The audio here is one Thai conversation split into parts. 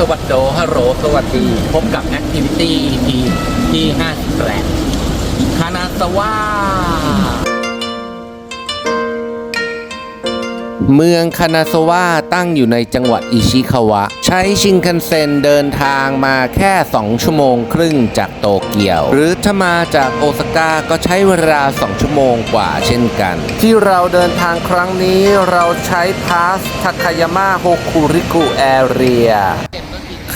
สวัสดีฮัลโหลสวัสดี พบกับ Activity EP ที่58คานาสวาเมืองคานาโซวะตั้งอยู่ในจังหวัดอิชิคาวะ ใช้ชินคันเซ็นเดินทางมาแค่ 2 ชั่วโมงครึ่งจากโตเกียว หรือถ้ามาจากโอซาก้าก็ใช้เวลา 2 ชั่วโมงกว่าเช่นกัน ที่เราเดินทางครั้งนี้เราใช้พาสทาคายาม่าโฮคุริกุแอเรีย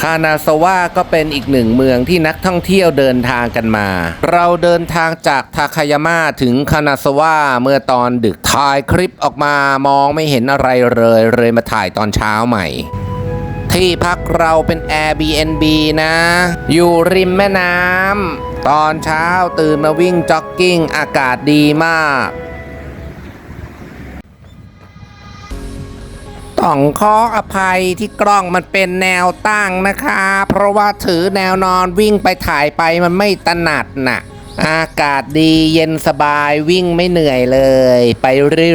คานาซาวะก็เป็นอีกหนึ่งเมืองที่นักท่องเที่ยวเดินทางกันมา เราเดินทางจากทาคายาม่าถึงคานาซาวะเมื่อตอนดึกถ่ายคลิปออกมามองไม่เห็นอะไรเลยเลยมาถ่ายตอนเช้าใหม่ที่พักเราเป็น Airbnb นะ อยู่ริมแม่น้ำ ตอนเช้าตื่นมาวิ่งจ็อกกิ้งอากาศดีมาก ต้องขออภัยที่กล้องมันเป็นแนวตั้งนะคะ เพราะว่าถือแนวนอนวิ่งไปถ่ายไปมันไม่ตนัดน่ะ อากาศดีเย็นสบายวิ่งไม่เหนื่อยเลย ไป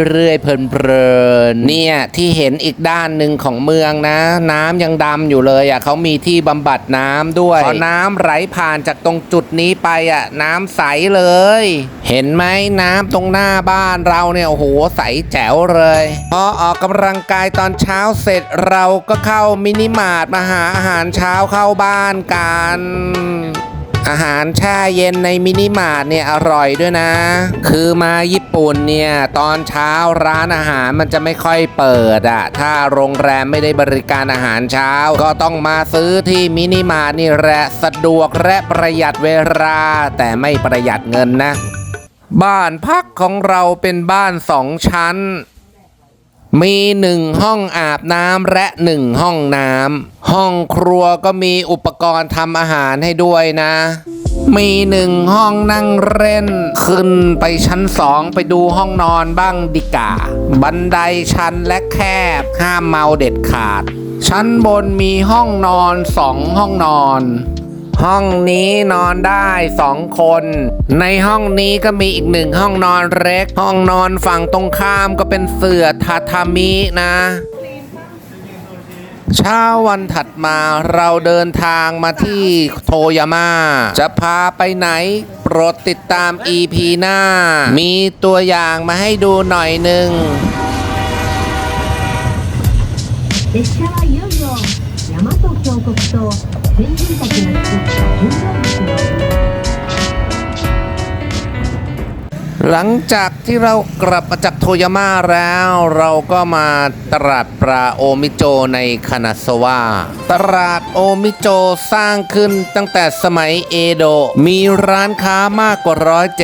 เรื่อยๆเพลินๆเนี่ยที่เห็นอีกด้านหนึ่งของเมืองนะ น้ำยังดำอยู่เลยอะเขามีที่บำบัดน้ำด้วยพอน้ำไหลผ่านจากตรงจุดนี้ไปอะน้ำใสเลย เห็นไหมน้ำตรงหน้าบ้านเราเนี่ยโอ้โหใสแจ๋วเลยพอออกกำลังกายตอนเช้าเสร็จเราก็เข้ามินิมาร์ทมาหาอาหารเช้าเข้าบ้านกัน อาหารแช่เย็นในมินิมาร์ทเนี่ยอร่อยด้วยนะ คือมาญี่ปุ่นเนี่ยตอนเช้าร้านอาหารมันจะไม่ค่อยเปิดอะถ้าโรงแรมไม่ได้บริการอาหารเช้า ก็ต้องมาซื้อที่มินิมาร์ทนี่แหละสะดวกและประหยัดเวลา แต่ไม่ประหยัดเงินนะ บ้านพักของเราเป็นบ้านสองชั้น มีหนึ่งห้องอาบน้ำและหนึ่งห้องน้ำห้องครัวก็มีอุปกรณ์ทำอาหารให้ด้วยนะ มีหนึ่งห้องนั่งเล่น ขึ้นไปชั้นสองไปดูห้องนอนบ้างดิกาบันไดชันและแคบห้ามเมาเด็ดขาด ชั้นบนมีห้องนอนสองห้องนอน ห้องนี้นอนได้สองคน ในห้องนี้ก็มีอีกหนึ่งห้องนอนเล็ก ห้องนอนฝั่งตรงข้ามก็เป็นเสื่อทาทามินะ เช้าวันถัดมาเราเดินทางมาที่โทยาม่าจะพาไปไหน โปรดติดตาม EP หน้า มีตัวอย่างมาให้ดูหน่อยหนึ่ง 列車は 先人たちが作った原動力を หลังจากที่เรากลับมาจากโทยาม่าแล้ว เราก็มาตลาดปลาโอมิโจในคานาสวะตลาดโอมิโจสร้างขึ้นตั้งแต่สมัยเอโดะมีร้านค้ามากกว่า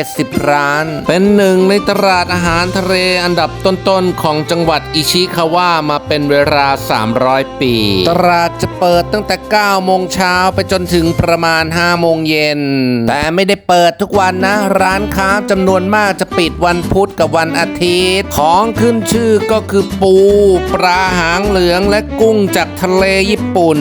170 ร้าน เป็นหนึ่งในตลาดอาหารทะเลอันดับต้นๆ ของจังหวัดอิชิคาวะมาเป็นเวลา 300 ปี ตลาดจะเปิดตั้งแต่ 9 โมงเช้าไปจนถึงประมาณ 5 โมงเย็น แต่ไม่ได้เปิดทุกวันนะ ร้านค้าจำนวนมากจะปิดวันพุธกับวันอาทิตย์ ของขึ้นชื่อก็คือปู ปลาหางเหลืองและกุ้งจากทะเลญี่ปุ่น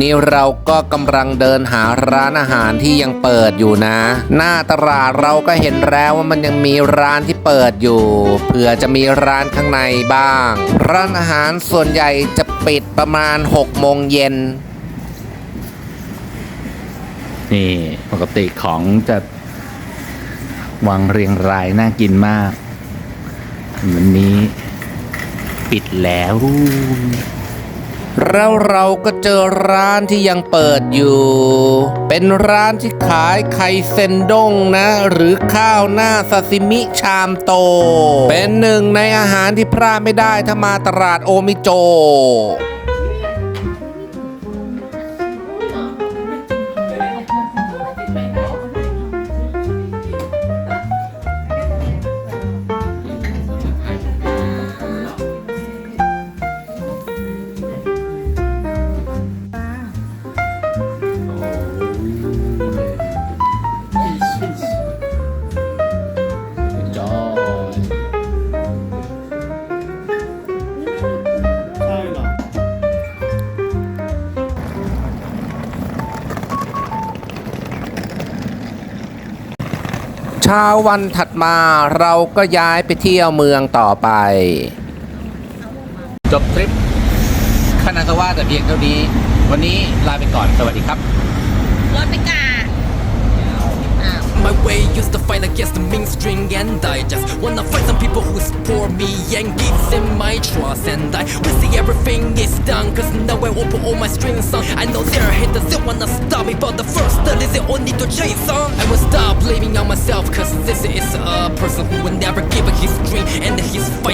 นี่เราก็กำลังเดินหาร้านอาหารที่ยังเปิดอยู่นะ หน้าตลาดเราก็เห็นแล้วว่ามันยังมีร้านที่เปิดอยู่เผื่อจะมีร้านข้างในบ้าง ร้านอาหารส่วนใหญ่จะปิดประมาณ6โมงเย็นนี่ปกติของจะ วางเรียงรายน่ากินมาก วันนี้ปิดแล้ว แล้วเราก็เจอร้านที่ยังเปิดอยู่ เป็นร้านที่ขายไข่เซนด้งนะ หรือข้าวหน้าซาซิมิชามโต เป็นหนึ่งในอาหารที่พลาดไม่ได้ถ้ามาตลาดโอมิโจ ช้าวันถัดมาเราก็ย้ายไปเที่ยวเมืองต่อไป จบทริปคานาซาวะแต่เพียงเท่านี้ วันนี้ลาไปก่อนสวัสดีครับ รถไปกาอ้าว My way used to fight against the mainstream and I just wanna fight some people who support me and gives in my trust and I will see everything is done cause now I will put all my strings on I know there are haters that wanna stop me but the first step is the only to chase on I will stop blaming on myself cause this is a person who will never give up his dream and his game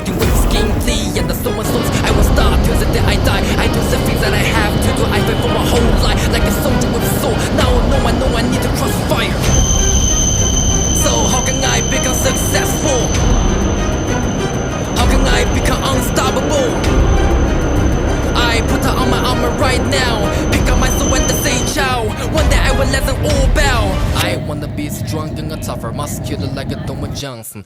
Johnson.